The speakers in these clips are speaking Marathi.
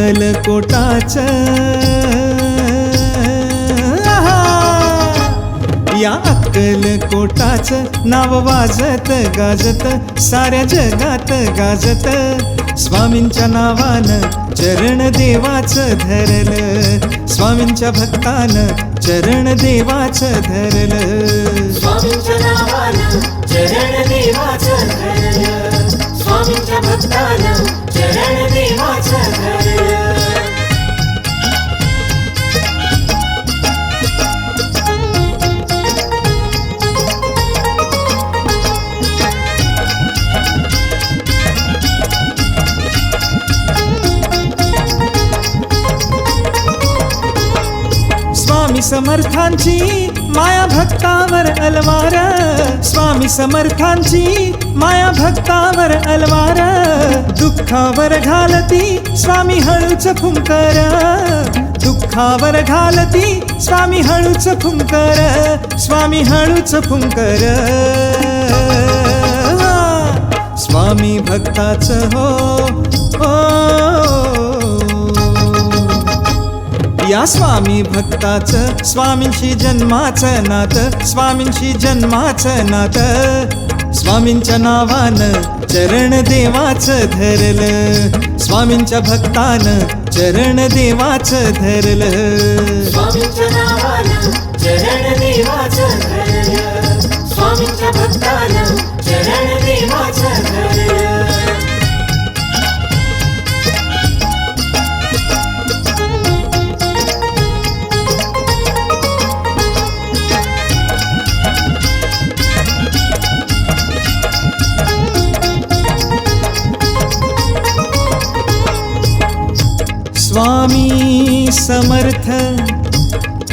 अक्कलकोटाच या अक्कलकोटाच नाव वाजत गाजत साऱ्या जगात गाजत. स्वामींच्या नावानं चरण देवाचं धरलं. स्वामींच्या भक्तानं चरण देवाचं धरलं. स्वामींच्या नावानं चरण देवाचं धरलं. स्वामींच्या भक्तानं चरण देवाचं धरलं. समर्थांची माया भक्तावर अलवार. स्वामी समर्थांची माया भक्तावर अलवार. दुःखावर घालती स्वामी हळूच फुंकर. दुःखावर घालती स्वामी हळूच फुंकर. स्वामी हळूच फुंकर. स्वामी भक्ताच हो हो या स्वामी भक्ताचं स्वामींशी जन्माचं नात स्वामींशी जन्माचं नात. स्वामींच्या नावानं चरण देवाचं धरलं. स्वामींच्या भक्तानं चरण देवाचं धरलं. स्वामींच्या नावानं चरण देवाचं धरलं. स्वामींच्या भक्तानं स्वामी समर्थ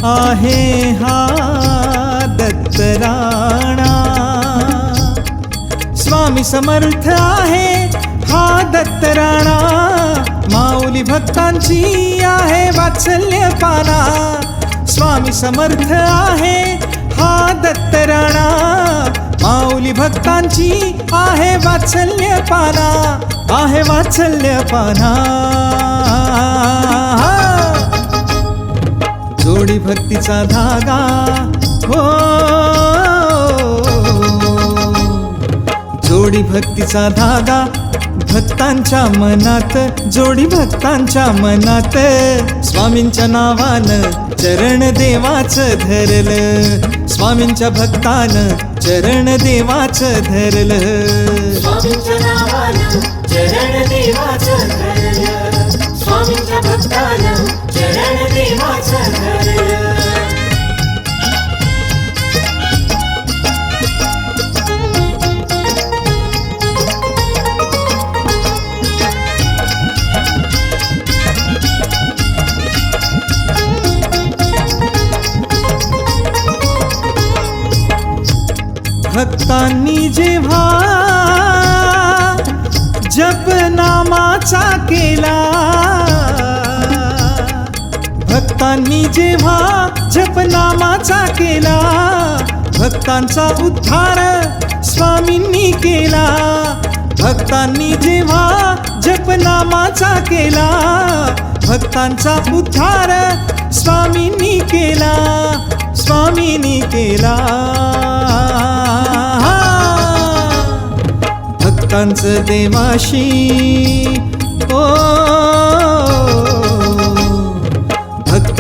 आहे हा दत्तराणा. स्वामी समर्थ आहे हा दत्तराणा. माऊली भक्तांची आहे वात्सल्य पाना स्वामी समर्थ आहे हा दत्तराणा. माऊली भक्तांची आहे वात्सल्य पाना आहे वात्सल्य पाना जोडी भक्तीचा धागा. हो. जोडी भक्तीचा धागा भक्तांच्या मनात जोडी भक्तांच्या मनात. स्वामींच्या नावानं चरण देवाचं धरलं. स्वामींच्या भक्तानं चरण देवाचं धरलं. स्वामींच्या नावानं चरण देवाचं धरलं. स्वामींच्या भक्तानं चरण देवाचं घर भक्तांनी जेव्हा जप नामाचा केला भक्तांनी जेव्हा जपनामाचा केला भक्तांचा उद्धार स्वामींनी केला. भक्तांनी जेव्हा जपनामाचा केला भक्तांचा उद्धार स्वामींनी केला स्वामींनी केला. भक्तांचं देवाशी ओ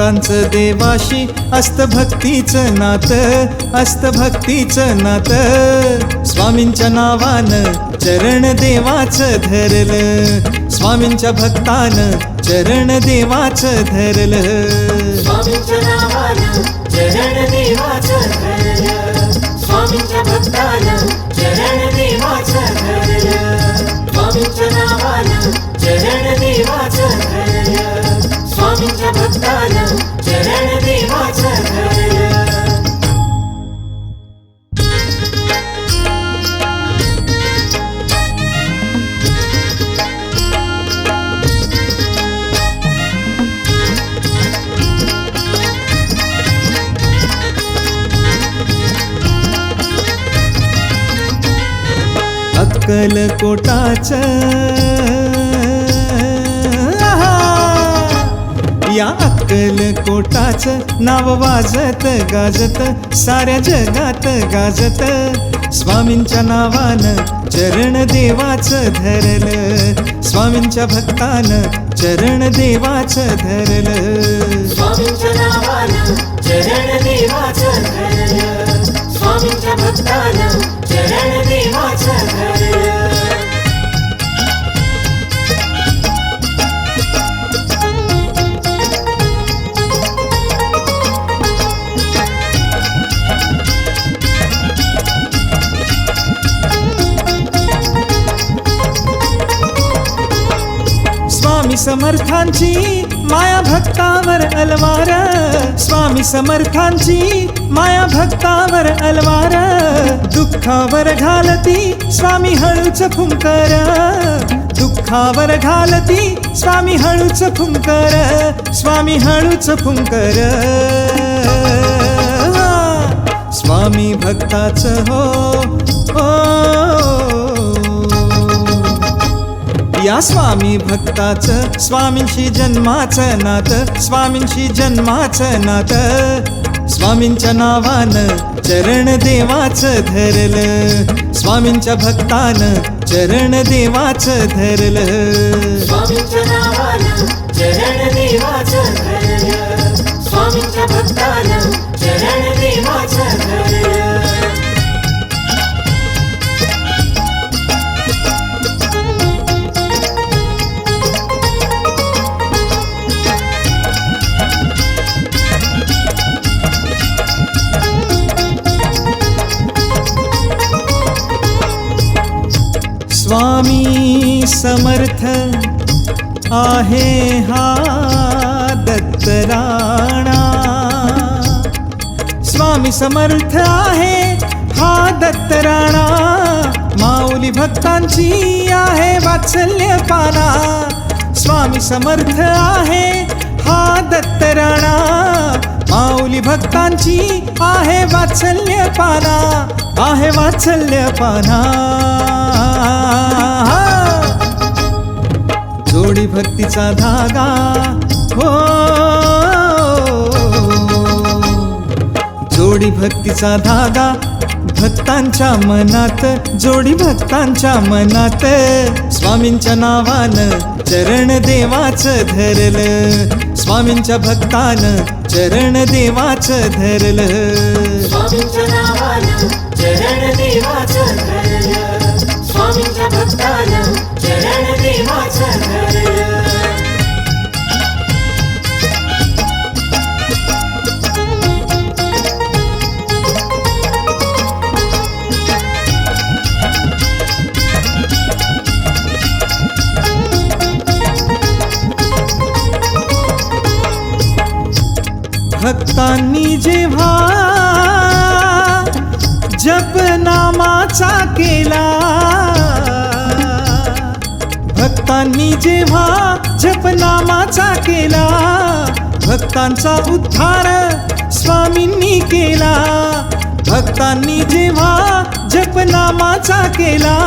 भक्तांचं देवाशी असत भक्तीचं नातं असत भक्तीचं नातं. स्वामींच्या नावानं चरण देवाचं धरलं. स्वामींच्या भक्तानं चरण देवाचं धरलं. स्वामींच्या नावानं चरण देवाचं धरलं. स्वामींच्या भक्तानं स्वामींच्या चरण देवाचं या अक्कल कोटाचं नाव वाजत गाजत साऱ्या जगात गाजत. स्वामींच्या नावानं चरण देवाचं धरलं. स्वामींच्या भक्तानं चरण देवाचं धरलं. स्वामींच्या नावानं चरण देवाचं धरलं. स्वामींच्या भक्तानं चरण देवाचं धरलं. समर्थांची माया भक्तावर अलवार. स्वामी समर्थांची माया भक्तावर अलवार. दुःखावर घालती स्वामी हळूच फुंकर. दुःखावर घालती स्वामी हळूच फुंकर. स्वामी हळूच फुंकर. स्वामी भक्ताच हो ओ या स्वामी भक्ताचं स्वामींशी जन्माचं नात स्वामींशी जन्माचं नात. स्वामींच्या नावानं चरण देवाचं धरलं. स्वामींच्या भक्तानं चरण देवाचं धरलं. स्वामी समर्थ आहे हा दत्तराणा. स्वामी समर्थ आहे हा दत्तराणा. माऊली भक्तांची आहे वात्सल्य पाना स्वामी समर्थ आहे हा दत्तराणा. माऊली भक्तांची आहे वात्सल्य पाना आहे वात्सल्य पाना जोडी भक्तीचा धागा. हो. जोडी भक्तीचा धागा भक्तांच्या मनात जोडी भक्तांच्या मनात. स्वामींच्या नावानं चरण देवाचं धरलं. स्वामींच्या भक्तानं चरण देवाचं धरलं. स्वामींच्या नावानं चरण देवाचं धरलं. स्वामींच्या भक्तान चरण देवाचं भक्तांनी जेव्हा भक्तांनी जेव्हा जपनामाचा केला भक्तांचा उद्धार स्वामींनी केला. भक्तांनी जेव्हा जपनामाचा केला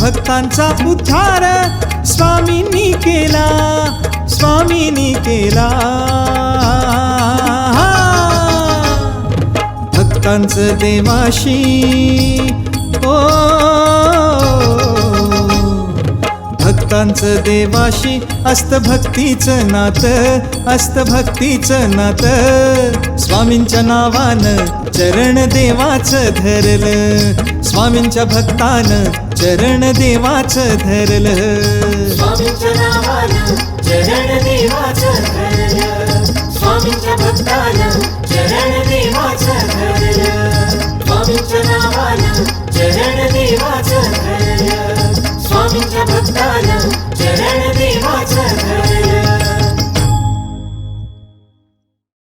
भक्तांचा उद्धार स्वामींनी केला स्वामींनी केला. भक्तांचं देवाशी ओ. भक्तांचं देवाशी अस्त भक्तीचं नात अस्त भक्तीचं नात. स्वामींच्या नावानं चरण देवाचं धरलं. स्वामींच्या भक्तानं चरण देवाचं धरलं. स्वामींच्या नावानं चरण देवाचं धरलं. स्वामींच्या भक्तानं चरण देवाचं धरलं. स्वामींच्या नावानं चरण देवाचं धरलं. स्वामी भक्ताला चरण देवाचा